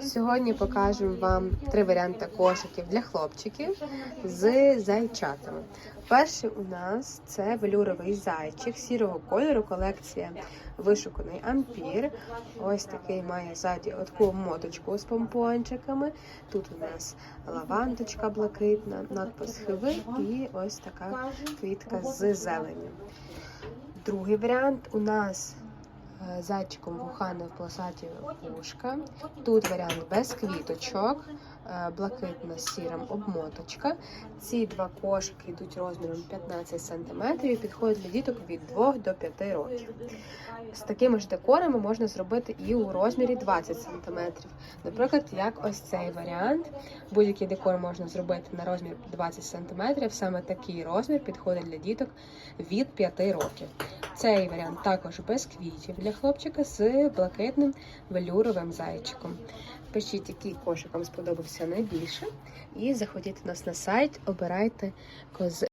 Сьогодні покажемо вам три варіанти кошиків для хлопчиків з зайчатами. Перший у нас це велюровий зайчик сірого кольору, колекція вишуканий ампір. Ось такий має ззаді таку моточку з помпончиками. Тут у нас лавандочка блакитна, надпис хиви і ось така квітка з зеленю. Другий варіант у нас зайчиком вухане в полосаті вушка. Тут варіант без квіточок, е, блакитна з сіром обмоточка. Ці два кошики йдуть розміром 15 см і підходять для діток від 2 до 5 років. З такими ж декорами можна зробити і у розмірі 20 см. Наприклад, як ось цей варіант. Будь-який декор можна зробити на розмір 20 см. Саме такий розмір підходить для діток від 5 років. Цей варіант також без квітів для хлопчика з блакитним велюровим зайчиком. Пишіть, який кошик вам сподобався найбільше, і заходіть до нас на сайт, обирайте коз...